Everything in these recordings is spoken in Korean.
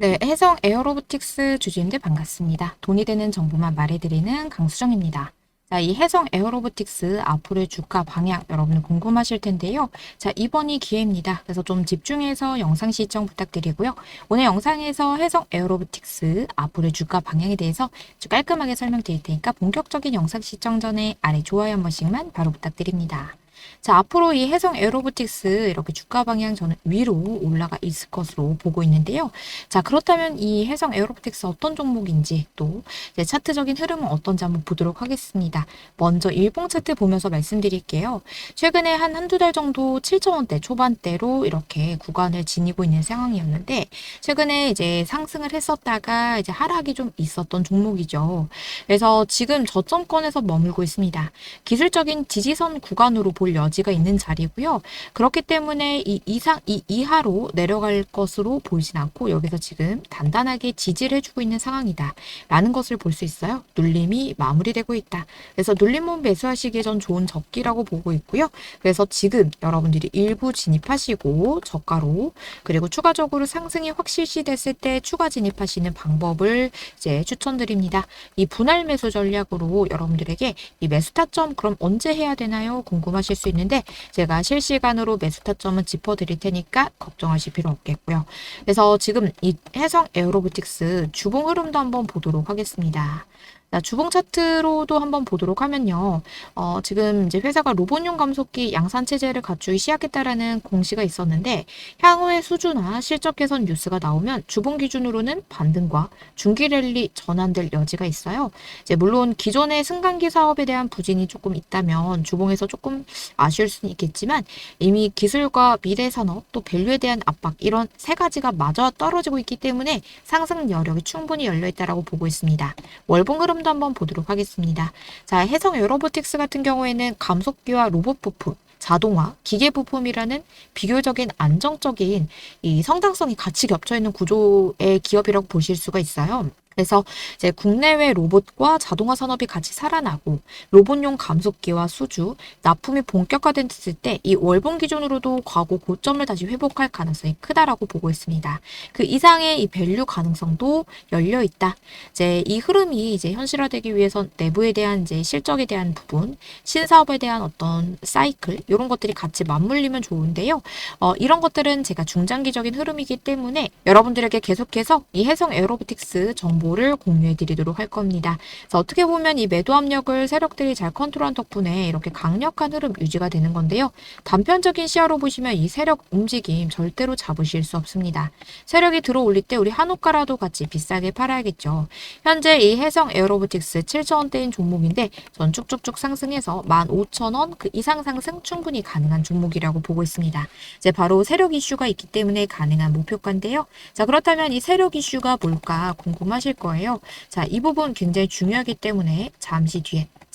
네, 해성 에어로보틱스 주주님들 반갑습니다. 돈이 되는 정보만 말해드리는 강수정입니다. 자, 이 해성 에어로보틱스 앞으로의 주가 방향 여러분 궁금하실 텐데요. 자, 이번이 기회입니다. 그래서 좀 집중해서 영상 시청 부탁드리고요. 오늘 영상에서 해성 에어로보틱스 앞으로의 주가 방향에 대해서 깔끔하게 설명드릴 테니까 본격적인 영상 시청 전에 아래 좋아요 한 번씩만 바로 부탁드립니다. 자, 앞으로 이 해성 에어로보틱스 이렇게 주가 방향 저는 위로 올라가 있을 것으로 보고 있는데요. 자, 그렇다면 이 해성 에어로보틱스 어떤 종목인지 또 차트적인 흐름은 어떤지 한번 보도록 하겠습니다. 먼저 일봉 차트 보면서 말씀드릴게요. 최근에 한 한두 달 정도 7천원대 초반대로 이렇게 구간을 지니고 있는 상황이었는데 최근에 이제 상승을 했었다가 이제 하락이 좀 있었던 종목이죠. 그래서 지금 저점권에서 머물고 있습니다. 기술적인 지지선 구간으로 볼 여지가 있는 자리고요. 그렇기 때문에 이 이상 이 이하로 내려갈 것으로 보이진 않고 여기서 지금 단단하게 지지를 해주고 있는 상황이다. 라는 것을 볼 수 있어요. 눌림이 마무리되고 있다. 그래서 눌림은 매수하시기에 전 좋은 적기라고 보고 있고요. 그래서 지금 여러분들이 일부 진입하시고 저가로 그리고 추가적으로 상승이 확실시 됐을 때 추가 진입하시는 방법을 이제 추천드립니다. 이 분할 매수 전략으로 여러분들에게 이 매수 타점 그럼 언제 해야 되나요? 궁금하실 수 있는데 제가 실시간으로 매수 타점은 짚어드릴 테니까 걱정하실 필요 없겠고요. 그래서 지금 이 해성 에어로보틱스 주봉 흐름도 한번 보도록 하겠습니다. 자, 주봉 차트로도 한번 보도록 하면요. 어, 지금 이제 회사가 로봇용 감속기 양산 체제를 갖추기 시작했다라는 공시가 있었는데 향후의 수주나 실적 개선 뉴스가 나오면 주봉 기준으로는 반등과 중기 랠리 전환될 여지가 있어요. 이제 물론 기존의 승강기 사업에 대한 부진이 조금 있다면 주봉에서 조금 아쉬울 수는 있겠지만 이미 기술과 미래 산업 또 밸류에 대한 압박 이런 세 가지가 마저 떨어지고 있기 때문에 상승 여력이 충분히 열려 있다라고 보고 있습니다. 월봉 흐름 도 한번 보도록 하겠습니다. 자, 해성 에어로보틱스 같은 경우에는 감속기와 로봇 부품 자동화, 기계 부품이라는 비교적인 안정적인 이 성장성이 같이 겹쳐 있는 구조의 기업이라고 보실 수가 있어요. 그래서 이제 국내외 로봇과 자동화 산업이 같이 살아나고 로봇용 감속기와 수주, 납품이 본격화됐을 때 이 월봉 기준으로도 과거 고점을 다시 회복할 가능성이 크다라고 보고 있습니다. 그 이상의 이 밸류 가능성도 열려 있다. 이제 이 흐름이 이제 현실화되기 위해선 내부에 대한 이제 실적에 대한 부분, 신사업에 대한 어떤 사이클 이런 것들이 같이 맞물리면 좋은데요. 어, 이런 것들은 제가 중장기적인 흐름이기 때문에 여러분들에게 계속해서 이 해성 에어로보틱스 정보 를 공유해 드리도록 할 겁니다. 그래서 어떻게 보면 이 매도 압력을 세력들이 잘 컨트롤한 덕분에 이렇게 강력한 흐름 유지가 되는 건데요. 단편적인 시야로 보시면 이 세력 움직임 절대로 잡으실 수 없습니다. 세력이 들어올릴 때 우리 한옥가라도 같이 비싸게 팔아야겠죠. 현재 이 해성 에어로보틱스 7천원대인 종목인데 전 쭉쭉쭉 상승해서 15,000원 그 이상 상승 충분히 가능한 종목이라고 보고 있습니다. 이제 바로 세력 이슈가 있기 때문에 가능한 목표가인데요. 자, 그렇다면 이 세력 이슈가 뭘까 궁금하실 거예요. 자, 이 부분 굉장히 중요하기 때문에 잠시 뒤에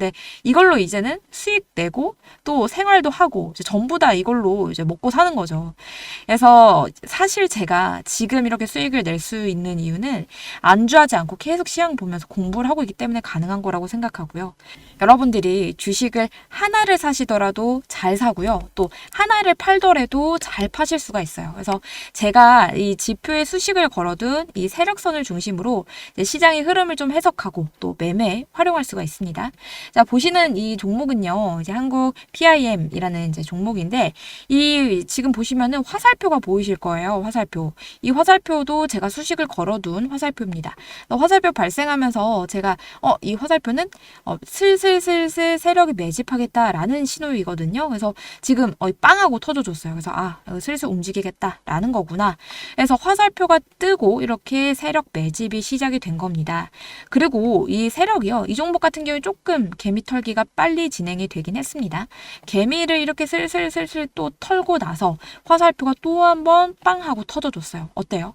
근데 이걸로 이제는 수익 내고 또 생활도 하고 이제 전부 다 이걸로 이제 먹고 사는 거죠. 그래서 사실 제가 지금 이렇게 수익을 낼 수 있는 이유는 안주하지 않고 계속 시황 보면서 공부를 하고 있기 때문에 가능한 거라고 생각하고요. 여러분들이 주식을 하나를 사시더라도 잘 사고요. 또 하나를 팔더라도 잘 파실 수가 있어요. 그래서 제가 이 지표에 수식을 걸어둔 이 세력선을 중심으로 시장의 흐름을 좀 해석하고 또 매매에 활용할 수가 있습니다. 자, 보시는 이 종목은요. 이제 한국 PIM이라는 이제 종목인데 이 지금 보시면은 화살표가 보이실 거예요. 화살표. 이 화살표도 제가 수식을 걸어둔 화살표입니다. 화살표 발생하면서 제가 어, 이 화살표는 어, 슬슬 슬슬 세력이 매집하겠다라는 신호이거든요. 그래서 지금 어, 빵하고 터져줬어요. 그래서 아, 어, 슬슬 움직이겠다라는 거구나. 그래서 화살표가 뜨고 이렇게 세력 매집이 시작이 된 겁니다. 그리고 이 세력이요. 이 종목 같은 경우에 조금 개미 털기가 빨리 진행이 되긴 했습니다. 개미를 이렇게 슬슬슬슬 또 털고 나서 화살표가 또 한 번 빵 하고 터져줬어요. 어때요?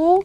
하고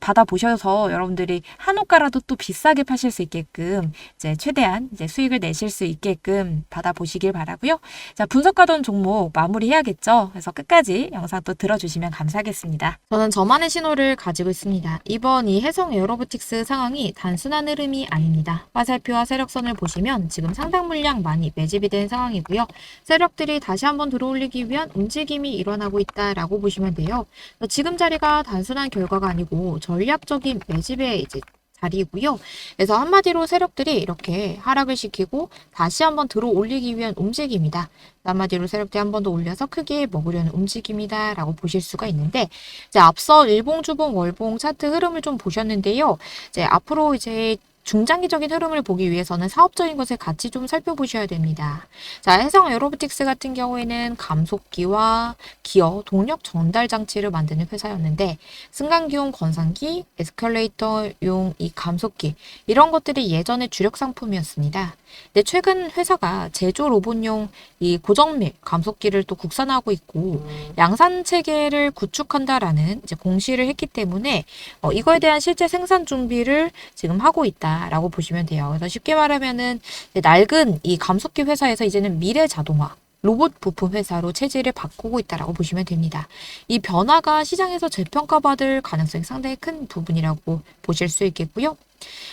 받아보셔서 여러분들이 한옥가라도 또 비싸게 파실 수 있게끔 이제 최대한 이제 수익을 내실 수 있게끔 받아보시길 바라고요. 자, 분석하던 종목 마무리해야겠죠. 그래서 끝까지 영상 또 들어주시면 감사하겠습니다. 저는 저만의 신호를 가지고 있습니다. 이번 이 해성 에어로보틱스 상황이 단순한 흐름이 아닙니다. 화살표와 세력선을 보시면 지금 상당 물량 많이 매집이 된 상황이고요. 세력들이 다시 한번 들어올리기 위한 움직임이 일어나고 있다라고 보시면 돼요. 지금 자리가 단순한 결과가 아니고 전략적인 매집의 이제 자리이고요. 그래서 한마디로 세력들이 이렇게 하락을 시키고 다시 한번 들어 올리기 위한 움직임이다. 한마디로 세력들이 한 번 더 올려서 크게 먹으려는 움직임이다 라고 보실 수가 있는데 이제 앞서 일봉, 주봉, 월봉 차트 흐름을 좀 보셨는데요. 이제 앞으로 이제 중장기적인 흐름을 보기 위해서는 사업적인 것을 같이 좀 살펴보셔야 됩니다. 자, 해성 에어로보틱스 같은 경우에는 감속기와 기어, 동력 전달 장치를 만드는 회사였는데 승강기용 건상기, 에스컬레이터용 이 감속기 이런 것들이 예전에 주력 상품이었습니다. 근데 최근 회사가 제조 로봇용 이 고정밀 감속기를 또 국산화하고 있고 양산 체계를 구축한다라는 이제 공시를 했기 때문에 어, 이거에 대한 실제 생산 준비를 지금 하고 있다라고 보시면 돼요. 그래서 쉽게 말하면은 낡은 이 감속기 회사에서 이제는 미래 자동화 로봇 부품 회사로 체질을 바꾸고 있다라고 보시면 됩니다. 이 변화가 시장에서 재평가받을 가능성이 상당히 큰 부분이라고 보실 수 있겠고요.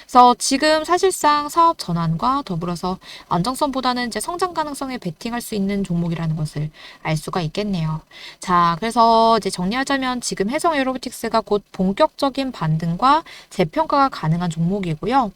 그래서 지금 사실상 사업 전환과 더불어서 안정성보다는 이제 성장 가능성에 베팅할 수 있는 종목이라는 것을 알 수가 있겠네요. 자, 그래서 이제 정리하자면 지금 해성 에어로보틱스가 곧 본격적인 반등과 재평가가 가능한 종목이고요.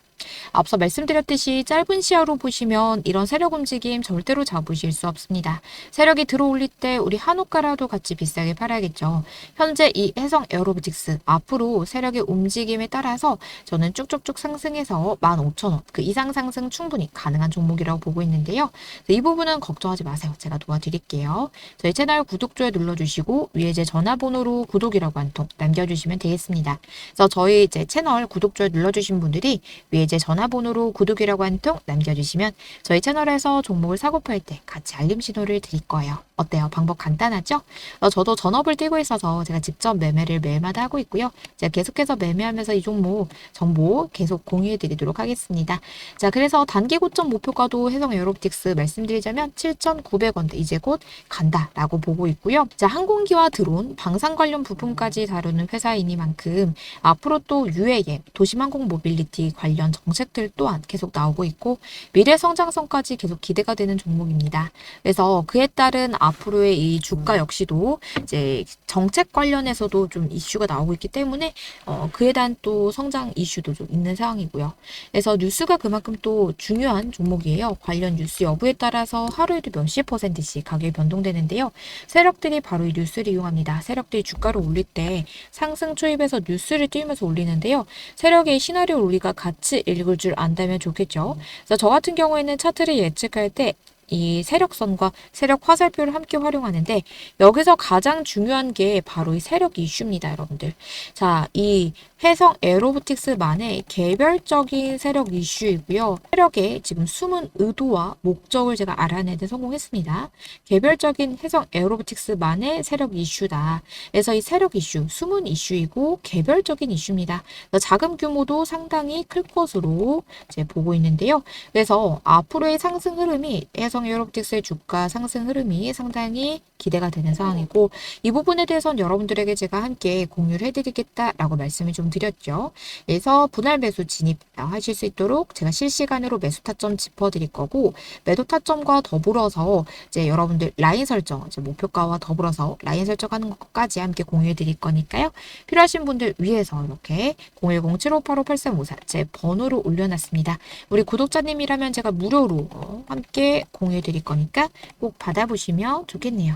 앞서 말씀드렸듯이 짧은 시야로 보시면 이런 세력 움직임 절대로 잡으실 수 없습니다. 세력이 들어올릴 때 우리 한옥가라도 같이 비싸게 팔아야겠죠. 현재 이 해성 에어로비틱스 앞으로 세력의 움직임에 따라서 저는 쭉쭉쭉 상승해서 15,000원 그 이상 상승 충분히 가능한 종목이라고 보고 있는데요. 이 부분은 걱정하지 마세요. 제가 도와드릴게요. 저희 채널 구독, 좋아요 눌러주시고 위에 제 전화번호로 구독이라고 한 통 남겨주시면 되겠습니다. 그래서 저희 이제 채널 구독, 좋아요 눌러주신 분들이 위에 제 전화번호로 구독이라고 한 통 남겨주시면 저희 채널에서 종목을 사고 팔 때 같이 알림 신호를 드릴 거예요. 어때요? 방법 간단하죠? 어, 저도 전업을 뛰고 있어서 제가 직접 매매를 매일마다 하고 있고요. 제가 계속해서 매매하면서 이 종목 정보 계속 공유해 드리도록 하겠습니다. 자, 그래서 단기 고점 목표가도 해성 에어로빅틱스 말씀드리자면 7,900원대 이제 곧 간다라고 보고 있고요. 자, 항공기와 드론, 방산 관련 부분까지 다루는 회사이니만큼 앞으로 또 UAM, 도시항공 모빌리티 관련 정책들 또한 계속 나오고 있고 미래 성장성까지 계속 기대가 되는 종목입니다. 그래서 그에 따른 앞으로의 이 주가 역시도 이제 정책 관련해서도 좀 이슈가 나오고 있기 때문에 어, 그에 대한 또 성장 이슈도 좀 있는 상황이고요. 그래서 뉴스가 그만큼 또 중요한 종목이에요. 관련 뉴스 여부에 따라서 하루에도 몇십 퍼센트씩 가격이 변동되는데요. 세력들이 바로 이 뉴스를 이용합니다. 세력들이 주가를 올릴 때 상승 초입에서 뉴스를 띄우면서 올리는데요. 세력의 시나리오 우리가 같이 읽을 줄 안다면 좋겠죠. 그래서 저 같은 경우에는 차트를 예측할 때 이 세력선과 세력 화살표를 함께 활용하는데 여기서 가장 중요한 게 바로 이 세력 이슈입니다, 여러분들. 자, 이 해성 에로보틱스만의 개별적인 세력 이슈이고요. 세력의 지금 숨은 의도와 목적을 제가 알아내는 성공했습니다. 개별적인 해성 에어로보틱스만의 세력 이슈다. 그래서 이 세력 이슈, 숨은 이슈이고 개별적인 이슈입니다. 자금 규모도 상당히 클 것으로 이제 보고 있는데요. 그래서 앞으로의 상승 흐름이 해성 에어로보틱스의 주가 상승 흐름이 상당히 기대가 되는 상황이고 이 부분에 대해서는 여러분들에게 제가 함께 공유를 해드리겠다라고 말씀을 좀 드렸죠. 그래서 분할 매수 진입 하실 수 있도록 제가 실시간으로 매수 타점 짚어드릴 거고 매도 타점과 더불어서 이제 여러분들 라인 설정, 이제 목표가와 더불어서 라인 설정하는 것까지 함께 공유해 드릴 거니까요. 필요하신 분들 위해서 이렇게 010-7585-8354 제 번호로 올려놨습니다. 우리 구독자님이라면 제가 무료로 어, 함께 공유 해 드릴 거니까 꼭 받아보시면 좋겠네요.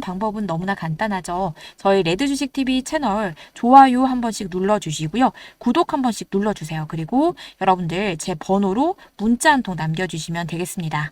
방법은 너무나 간단하죠. 저희 레드 주식 TV 채널 좋아요 한 번씩 눌러 주시고요. 구독 한 번씩 눌러 주세요. 그리고 여러분들 제 번호로 문자 한 통 남겨 주시면 되겠습니다.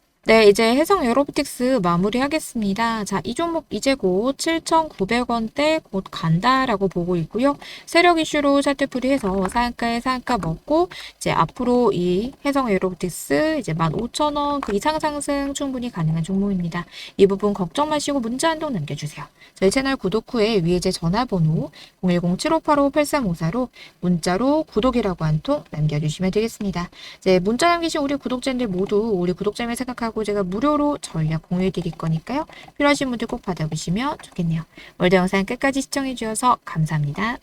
네, 이제 해성 에로보틱스 마무리하겠습니다. 자, 이 종목 이제 곧 7,900원대 곧 간다라고 보고 있고요. 세력 이슈로 차트풀이해서 상한가에 상한가 먹고 이제 앞으로 이 해성 에로보틱스 이제 15,000원 그 이상 상승 충분히 가능한 종목입니다. 이 부분 걱정 마시고 문자 한통 남겨주세요. 저희 채널 구독 후에 위에 제 전화번호 010-7585-8354로 문자로 구독이라고 한 통 남겨주시면 되겠습니다. 이제 문자 남기신 우리 구독자님들 모두 우리 구독자님을 생각하고 제가 무료로 전략 공유해 드릴 거니까요. 필요하신 분들 꼭 받아보시면 좋겠네요. 오늘도 영상 끝까지 시청해 주셔서 감사합니다.